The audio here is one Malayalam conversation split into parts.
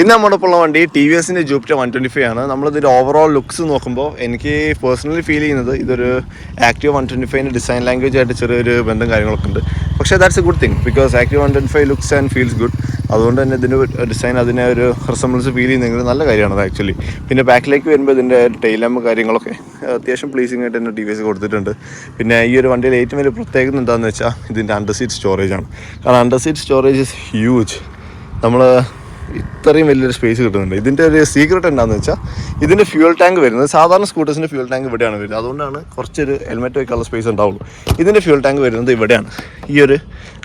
ഇന്ന് നമ്മുടെ ഒപ്പം ഉള്ള വണ്ടി ടി വി എസിന്റെ ജൂപ്പിറ്റർ വൺ ട്വന്റി ഫൈവ് ആണ്. നമ്മളിതിന്റെ ഓവറോൾ ലുക്സ് നോക്കുമ്പോൾ എനിക്ക് പേഴ്സണലി ഫീൽ ചെയ്യുന്നത് ഇതൊരു ആക്റ്റീവ് വൺ ട്വന്റി ഫൈവിന്റെ ഡിസൈൻ ലാംഗ്വേജ് ആയിട്ട് ചെറിയൊരു ബന്ധം കാര്യങ്ങളൊക്കെ ഉണ്ട്. പക്ഷേ that's a good thing because active one twenty five looks and feels good അതുകൊണ്ട് തന്നെ ഇതിന്റെ ഡിസൈൻ അതിനെ ഒരു റിസംബിൾസ് ഫീൽ ചെയ്യുന്നെങ്കിൽ നല്ല കാര്യമാണ് ആക്ച്വലി പിന്നെ ബാക്കിലേക്ക് വരുമ്പോൾ ഇതിന്റെ ടൈലാമ്പ് കാര്യങ്ങളൊക്കെ അത്യാവശ്യം പ്ലീസിങ് ആയിട്ട് തന്നെ ടി വി എസ് കൊടുത്തിട്ടുണ്ട്. പിന്നെ ഈ ഒരു വണ്ടിയിൽ ഏറ്റവും വലിയ പ്രത്യേകത എന്താണെന്ന് വെച്ചാൽ ഇതിന്റെ അണ്ടർ സീറ്റ് സ്റ്റോറേജ് ആണ്. കാരണം under seat storage is huge നമ്മൾ ഇത്രയും വലിയൊരു സ്പേസ് കിട്ടുന്നുണ്ട്. ഇതിന്റെ ഒരു സീക്രട്ട് എന്താണെന്ന് വെച്ചാൽ ഇതിന്റെ ഫ്യൂൽ ടാങ്ക് വരുന്നത് സാധാരണ സ്കൂട്ടേഴ്സിന്റെ ഫ്യൂൽ ടാങ്ക് ഇവിടെയാണ് വരുന്നത്. അതുകൊണ്ടാണ് കുറച്ചൊരു ഹെൽമെറ്റ് വയ്ക്കാനുള്ള സ്പേസ് ഉണ്ടാവുള്ളൂ. ഇതിന്റെ ഫ്യൂൽ ടാങ്ക് വരുന്നത് ഇവിടെയാണ്. ഈ ഒരു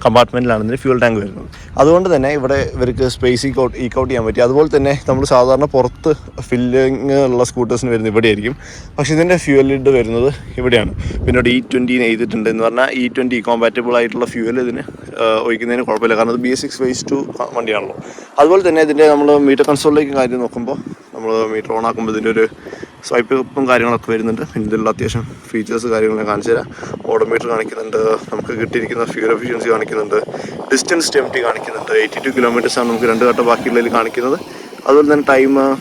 കമ്പാർട്ട്മെന്റിലാണ് ഇതിന്റെ ഫ്യൂൽ ടാങ്ക് വരുന്നത്. അതുകൊണ്ട് തന്നെ ഇവിടെ ഇവർക്ക് സ്പേസ് ഈക്കൗട്ട് ഈക്കൗട്ട് ചെയ്യാൻ പറ്റി അതുപോലെ തന്നെ നമ്മൾ സാധാരണ പുറത്ത് ഫില്ലിങ് ഉള്ള സ്കൂട്ടേഴ്സിന് വരുന്നത് ഇവിടെയായിരിക്കും. പക്ഷേ ഇതിന്റെ ഫ്യൂൽ ഇഡ് വരുന്നത് ഇവിടെയാണ്. പിന്നെ ഇ ട്വന്റീന് എഴുതിയിട്ടുണ്ട് എന്ന് പറഞ്ഞാൽ ഇ ട്വന്റി കോമ്പാറ്റബിൾ ആയിട്ടുള്ള ഫ്യൂൽ ഇതിന് ഒഴിക്കുന്നതിന് കുഴപ്പമില്ല. കാരണം അത് ബി സിക്സ് വേസ് ടു വണ്ടിയാണല്ലോ. അതുപോലെ തന്നെ ഇതിന്റെ നമ്മൾ മീറ്റർ കൺസോളിലേക്ക് കാര്യം നോക്കുമ്പോൾ നമ്മൾ മീറ്റർ ഓൺ ആക്കുമ്പോൾ ഇതിന്റെ ഒരു സ്വൈപ്പും കാര്യങ്ങളൊക്കെ വരുന്നുണ്ട്. ഇതിലുള്ള അത്യാവശ്യം ഫീച്ചേഴ്സ് കാര്യങ്ങളൊക്കെ കാണിച്ചു തരാം. ഓഡോമീറ്റർ കാണിക്കുന്നുണ്ട്. നമുക്ക് കിട്ടിയിരിക്കുന്ന ഫ്യൂൽ എഫിഷ്യൻസി കാണിക്കുന്നുണ്ട്. ഡിസ്റ്റൻസ് ടെംറ്റി കാണിക്കുന്നുണ്ട്. എയ്റ്റി ടു കിലോമീറ്റേഴ്സാണ് നമുക്ക് രണ്ട് ഘട്ട ബാക്കിയുള്ളതിൽ കാണിക്കുന്നത്. അതുപോലെ തന്നെ time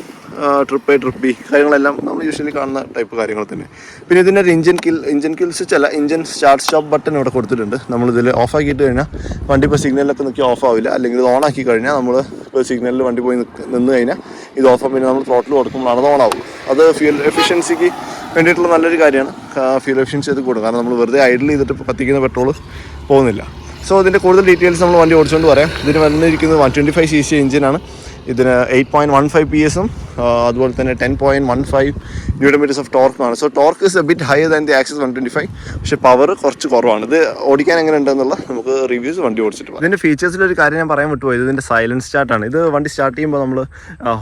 trip A trip B കാര്യങ്ങളെല്ലാം നമ്മൾ യൂഷ്വലി കാണുന്ന ടൈപ്പ് കാര്യങ്ങൾ തന്നെ. പിന്നെ ഇതിന്റെ ഒരു ഇഞ്ചിൻ കിൽ ഇഞ്ചിൻ കിൽസ് ചില ഇഞ്ചിൻ സ്റ്റാർട്ട് സ്റ്റോപ്പ് ബട്ടൺ ഇവിടെ കൊടുത്തിട്ടുണ്ട്. നമ്മളിതിൽ ഓഫ് ആക്കിയിട്ട് കഴിഞ്ഞാൽ വണ്ടി ഇപ്പോൾ സിഗ്നലിലൊക്കെ നിൽക്കി ഓഫ് ആവില്ല. അല്ലെങ്കിൽ ഇത് ഓൺ ആക്കി കഴിഞ്ഞാൽ നമ്മൾ ഇപ്പോൾ സിഗ്നലിൽ വണ്ടി പോയി നിന്ന് കഴിഞ്ഞാൽ ഇത് ഓഫ് ആകും പിന്നെ നമ്മൾ ത്രോട്ടിൽ കൊടുക്കുമ്പോഴാണ് അത് ഓൺ ആവും അത് ഫ്യൂൽ എഫിഷ്യൻസിക്ക് വേണ്ടിയിട്ടുള്ള നല്ലൊരു കാര്യമാണ്. ഫ്യൂൽ എഫിഷ്യൻസി ഇത് കൂടും കാരണം നമ്മൾ വെറുതെ ഐഡിൽ ചെയ്തിട്ട് കത്തിക്കുന്ന പെട്രോൾ പോകുന്നില്ല. സോ ഇതിന്റെ കൂടുതൽ ഡീറ്റെയിൽസ് നമ്മൾ വണ്ടി ഓടിച്ചുകൊണ്ട് പറയാം ഇതിന് വന്നിരിക്കുന്നത് one twenty five C C എഞ്ചിനാണ് ഇതിന് eight point one five P എസും അതുപോലെ തന്നെ ten point one five newton metres of ടോർക്കുമാണ് so torque is a bit higher than the Access one twenty five പക്ഷേ പവർ കുറച്ച് കുറവാണ്. ഇത് ഓടിക്കാൻ എങ്ങനെ ഉണ്ടെന്നുള്ള നമുക്ക് റിവ്യൂസ് വണ്ടി ഓടിച്ചിട്ട്. ഇതിന്റെ ഫീച്ചേഴ്സിൽ ഒരു കാര്യം ഞാൻ പറയാൻ വിട്ടുപോയത് ഇതിന്റെ സൈലൻസ് സ്റ്റാർട്ടാണ് ഇത് വണ്ടി സ്റ്റാർട്ട് ചെയ്യുമ്പോൾ നമ്മൾ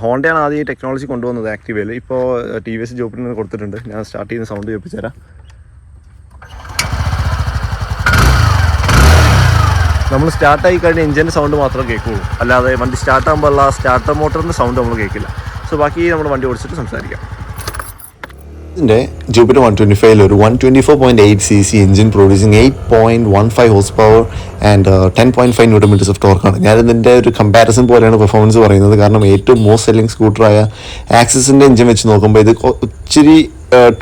ഹോണ്ടയാണ് ആദ്യം ഈ ടെക്നോളജി കൊണ്ടുവന്നത് ആക്റ്റീവയിൽ ഇപ്പോൾ ടി വി എസ് ജോപ്പിൽ നിന്ന് കൊടുത്തിട്ടുണ്ട്. ഞാൻ സ്റ്റാർട്ട് ചെയ്യുന്ന സൗണ്ട് കേൾപ്പിച്ചു തരാം നമ്മൾ സ്റ്റാർട്ടായി കഴിഞ്ഞ എഞ്ചിന്റെ സൗണ്ട് മാത്രമേ കേൾക്കുള്ളൂ. അല്ലാതെ വണ്ടി സ്റ്റാർട്ട് ആകുമ്പോൾ ഉള്ള സ്റ്റാർട്ടർ മോട്ടറിന്റെ സൗണ്ട് നമ്മൾ കേൾക്കില്ല. സോ ബാക്കി നമ്മൾ വണ്ടി ഓടിച്ചിട്ട് സംസാരിക്കാം. ഇതിന്റെ ജൂപ്പിറ്റർ വൺ ട്വന്റി ഫൈവിൽ ഒരു one twenty four point eight C C engine producing eight point one five horse power and ten point five newton metres of ടോർക്കാണ് ഞാനിതിന്റെ ഒരു കമ്പാരിസൺ പോലെയാണ് പെർഫോമൻസ് പറയുന്നത്. കാരണം ഏറ്റവും മോസ്റ്റ് സെല്ലിംഗ് സ്കൂട്ടറായ ആക്സിസിന്റെ എഞ്ചിൻ വെച്ച് നോക്കുമ്പോൾ ഇത് ഒത്തിരി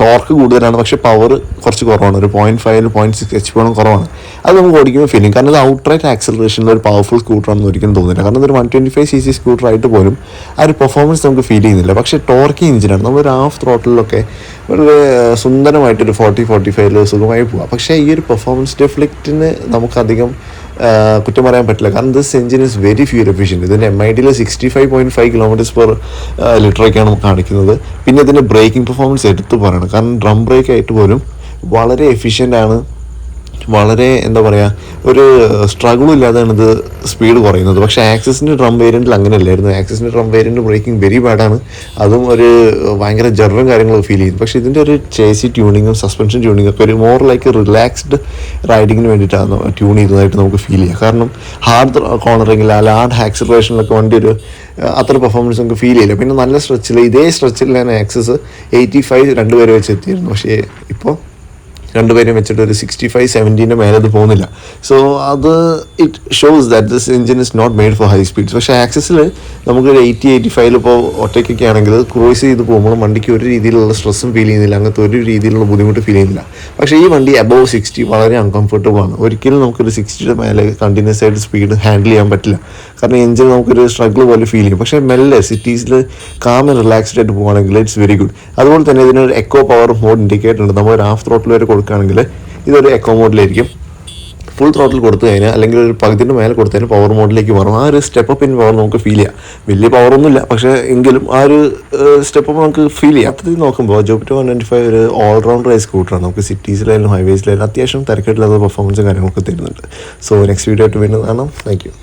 ടോർക്ക് കൂടുതലാണ് പക്ഷേ പവർ കുറച്ച് കുറവാണ്. ഒരു point five point six H പോണം കുറവാണ്. അത് നമുക്ക് ഓടിക്കുമ്പോൾ ഫീലിംഗ് കാരണം ഇത് ഔട്ട്റൈറ്റ് ആക്സലറേഷനിൽ ഒരു പവർഫുൾ സ്കൂട്ടറാണെന്ന് ഒരിക്കലും തോന്നില്ല. കാരണം ഇതൊരു one twenty five C C സ്കൂട്ടറായിട്ട് പോലും ആ ഒരു പെർഫോമൻസ് നമുക്ക് ഫീൽ ചെയ്യുന്നില്ല. പക്ഷേ ടോർക്കി എഞ്ചിനാണ് ഒരു ഹാഫ് ത്രോട്ടിലൊക്കെ വളരെ സുന്ദരമായിട്ടൊരു ഫോർട്ടി ഫോർട്ടി ഫൈവിൽ സുഖമായി പോവാം. പക്ഷേ ഈ ഒരു പെർഫോമൻസ് ഡെഫ്ലിക്റ്റിന് നമുക്കധികം കുറ്റം പറയാൻ പറ്റില്ല. കാരണം this engine is very fuel efficient ഇതിന്റെ എം ഐ ഡിയിൽ sixty five point five kilometres per ലിറ്ററൊക്കെയാണ് കാണിക്കുന്നത്. പിന്നെ ഇതിന്റെ ബ്രേക്കിംഗ് പെർഫോമൻസ് എടുത്തു പറയണം. കാരണം ഡ്രം ബ്രേക്ക് ആയിട്ട് പോലും വളരെ എഫിഷ്യന്റ് ആണ് വളരെ എന്താ പറയുക ഒരു സ്ട്രഗിളും ഇല്ലാതെയാണ് ഇത് സ്പീഡ് കുറയുന്നത്. പക്ഷേ ആക്സിസിന്റെ ഡ്രം വേരിയന്റിൽ അങ്ങനെയല്ലായിരുന്നു. ആക്സിസിന്റെ ഡ്രം വേരിയന്റ് ബ്രേക്കിംഗ് വെരി ബാഡാണ് അതും ഒരു ഭയങ്കര ജെറും കാര്യങ്ങളും ഫീൽ ചെയ്യുന്നു പക്ഷേ ഇതിന്റെ ഒരു ചേസി ട്യൂണിങ്ങും സസ്പെൻഷൻ ട്യൂണിങ്ങും ഒക്കെ ഒരു മോർ ലൈക്ക് റിലാക്സ്ഡ് റൈഡിങ്ങിന് വേണ്ടിയിട്ടാണ് ട്യൂൺ ചെയ്തതായിട്ട് നമുക്ക് ഫീൽ ചെയ്യുക കാരണം ഹാർഡ് കോർണറിങ്ങിൽ അല്ല ഹാർഡ് ആക്സിലറേഷനിലൊക്കെ വണ്ടി ഒരു അത്ര പെർഫോമൻസ് നമുക്ക് ഫീൽ ചെയ്യില്ല. പിന്നെ നല്ല സ്ട്രെച്ചിൽ ഇതേ സ്ട്രെച്ചിൽ ഞാൻ ആക്സസ് എയ്റ്റി ഫൈവ് രണ്ടുപേരെ വെച്ച് എത്തിയിരുന്നു. പക്ഷേ ഇപ്പോൾ രണ്ടുപേരും വെച്ചിട്ട് ഒരു സിക്സ്റ്റി ഫൈവ് സെവന്റീന്റെ മേലെ അത് പോകുന്നില്ല. സോ അത് it shows that this engine is not made for high speeds പക്ഷേ ആക്സസിൽ നമുക്ക് ഒരു എയ്റ്റി എയ്റ്റി ഫൈവിൽ ഇപ്പോൾ ഒറ്റയ്ക്കൊക്കെ ആണെങ്കിൽ ക്രോസ് ചെയ്ത് പോകുമ്പോൾ വണ്ടിക്ക് ഒരു രീതിയിലുള്ള സ്ട്രെസ്സും ഫീൽ ചെയ്യുന്നില്ല. അങ്ങനത്തെ ഒരു രീതിയിലുള്ള ബുദ്ധിമുട്ട് ഫീൽ ചെയ്യുന്നില്ല. പക്ഷേ ഈ വണ്ടി അബവ് സിക്സ്റ്റി വളരെ അൺകംഫർട്ടബിൾ ആണ്. ഒരിക്കലും നമുക്കൊരു സിക്സ്റ്റിയുടെ മേലെ കണ്ടിന്യൂസ് ആയിട്ട് സ്പീഡ് ഹാൻഡിൽ ചെയ്യാൻ പറ്റില്ല. കാരണം എഞ്ചിൻ നമുക്കൊരു സ്ട്രഗിൾ പോലെ ഫീൽ ചെയ്യും. പക്ഷേ മെല്ലെ സിറ്റീസിൽ കാം ആൻഡ് റിലാക്സ്ഡ് ആയിട്ട് പോകുകയാണെങ്കിൽ ഇറ്റ്സ് വെരി ഗുഡ് അതുപോലെ തന്നെ ഇതിനൊരു എക്കോ പവർ മോഡ് ഇൻഡിക്കേറ്റർ ഉണ്ട്. നമ്മൾ ഒരു ഹാഫ് ത്രോട്ടിൽ വരെ കൊടുക്കുകയാണെങ്കിൽ ഇതൊരു എക്കോ മോഡിലായിരിക്കും ഫുൾ ത്രോട്ടിൽ കൊടുത്തു കഴിഞ്ഞാൽ അല്ലെങ്കിൽ ഒരു പകുതിന്റെ മേലെ കൊടുത്തു കഴിഞ്ഞാൽ പവർ മോഡിലേക്ക് മാറും. ആ ഒരു സ്റ്റെപ്പ് അപ്പ് ഇൻ പവർ നമുക്ക് ഫീൽ ചെയ്യാം. വലിയ പവറൊന്നുമില്ല പക്ഷേ എങ്കിലും ആ ഒരു സ്റ്റെപ്പ് അപ്പ് നമുക്ക് ഫീൽ ചെയ്യാം. അപ്പത്തിൽ നോക്കുമ്പോൾ ജോപ്റ്റർ വൺ ട്വന്റി ഫൈവ് ഒരു ഓൾറൗണ്ട് ആയി സ്കൂട്ടറാണ് നമുക്ക് സിറ്റീസിലായാലും ഹൈവേസിലായാലും അത്യാവശ്യം തിരക്കില്ലാത്ത പെർഫോമൻസും കാര്യങ്ങളൊക്കെ തരുന്നുണ്ട്. സോ നെക്സ്റ്റ് വീഡിയോ ആയിട്ട് വീണ്ടും കാണാം. Thank you